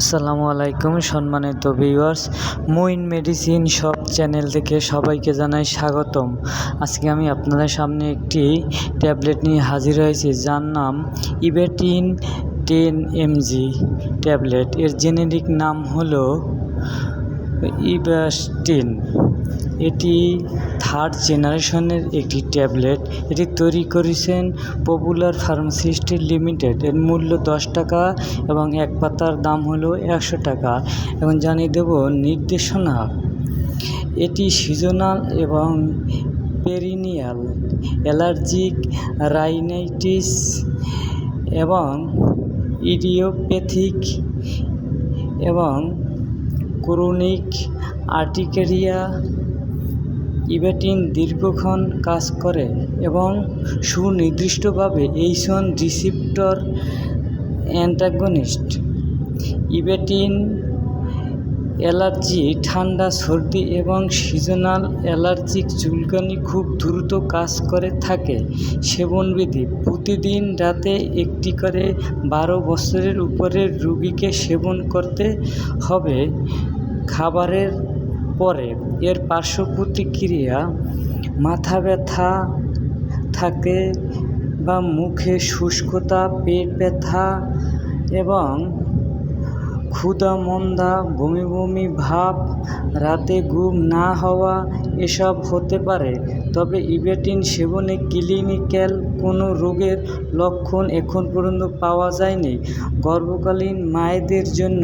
আসসালামু আলাইকুম সম্মানিত viewers Muin medicine shop channel থেকে সবাইকে জানাই স্বাগতম। আজকে আমি আপনাদের সামনে একটি ট্যাবলেট নিয়ে হাজির হয়েছি, যার নাম ইবেটিন টেন এমজি ট্যাবলেট এর জেনেরিক নাম হলো ইবাস্টিন এটি থার্ড জেনারেশনের একটি ট্যাবলেট। এটি তৈরি করেছেন পপুলার ফার্মাসিস্ট লিমিটেড এর মূল্য দশ টাকা এবং এক পাতার দাম হলো একশো টাকা। এবং জানিয়ে দেব নির্দেশনা। এটি সিজনাল এবং পেরিনিয়াল অ্যালার্জিক রাইনাইটিস এবং ইডিওপ্যাথিক এবং ক্রনিক আর্টিকেরিয়া ইভেটিন দীর্ঘক্ষণ কাজ করে এবং সুনির্দিষ্টভাবে এইসন রিসিপ্টর অ্যান্টাগনিস্ট। ইভেটিন অ্যালার্জি, ঠান্ডা, সর্দি এবং সিজনাল অ্যালার্জিক চুলকানি খুব দ্রুত কাজ করে থাকে। সেবনবিধি, প্রতিদিন রাতে একটি করে বারো বছরের উপরের রুগীকে সেবন করতে হবে। খাবারের পরে এর পার্শ্ব প্রতিক্রিয়া মাথা ব্যথা থাকে বা মুখে শুষ্কতা, পেট ব্যথা এবং ক্ষুধা, মন্দা, বমি বমি, ভাব, রাতে ঘুম না হওয়া এসব হতে পারে। তবে ইবেটিন সেবনে ক্লিনিক্যাল কোনো রোগের লক্ষণ এখন পর্যন্ত পাওয়া যায়নি। গর্ভকালীন মায়েদের জন্য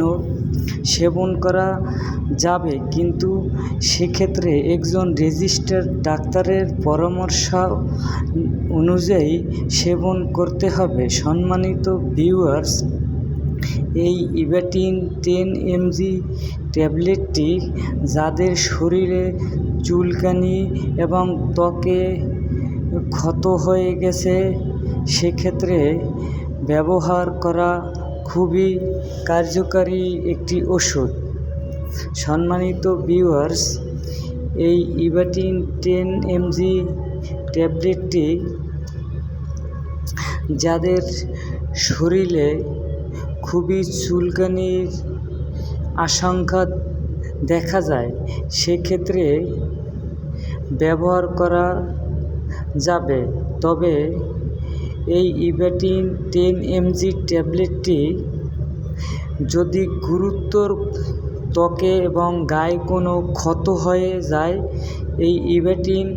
সেবন করা যাবে। কিন্তু সেক্ষেত্রে একজন রেজিস্টার্ড ডাক্তারের পরামর্শ অনুযায়ী সেবন করতে হবে। সম্মানিত ভিউয়ার্স, এই ইবেটিন টেন এমজি ট্যাবলেটটি যাদের শরীরে চুলকানি এবং ত্বকে ক্ষত হয়ে গেছে, সেক্ষেত্রে ব্যবহার করা খুবই কার্যকারী একটি ওষুধ। সম্মানিত ভিউয়ার্স, এই ইবাটিন টেন এমজি ট্যাবলেটটি যাদের শরীরে খুবই চুলকানির আশঙ্কা দেখা যায়, সেক্ষেত্রে ব্যবহার করা যাবে। তবে এই ইবেটিন টেন এমজি ট্যাবলেটটি যদি গুরুতর ত্বকে এবং গায়ে কোনো ক্ষত হয়ে যায়, এই ইবেটিন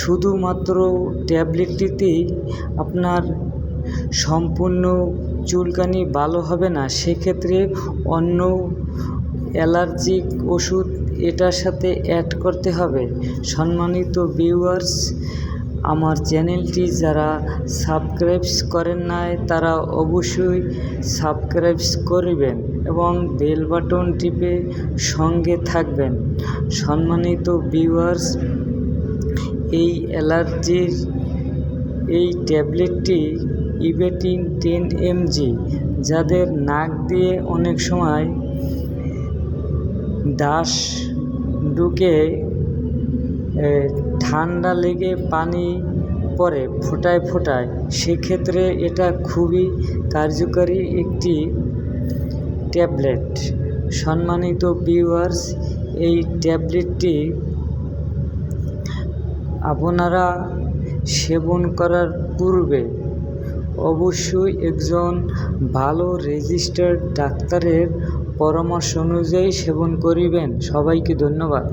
শুধুমাত্র ট্যাবলেটটিতেই আপনার সম্পূর্ণ চুলকানি ভালো হবে না। সেক্ষেত্রে অন্য অ্যালার্জিক ওষুধ এটার সাথে অ্যাড করতে হবে। সম্মানিত ভিউয়ার্স আমার চ্যানেলটি যারা সাবস্ক্রাইবস করেন নাই, তারা অবশ্যই সাবস্ক্রাইবস করবেন এবং বেল বাটন টিপে সঙ্গে থাকবেন। সম্মানিত ভিউয়ার্স এই অ্যালার্জির, এই ট্যাবলেটটি ইবেটিন টেন এমজি, যাদের নাক দিয়ে অনেক সময় দাস ঢুকে ঠান্ডা লেগে পানি পড়ে ফোটায় ফোটায়, সেক্ষেত্রে এটা খুবই কার্যকরী একটি ট্যাবলেট। সম্মানিত ভিউয়ার্স, এই ট্যাবলেটটি আপনারা সেবন করার পূর্বে অবশ্যই একজন ভালো রেজিস্টার্ড ডাক্তারের পরামর্শ অনুযায়ী সেবন করিবেন। সবাইকে ধন্যবাদ।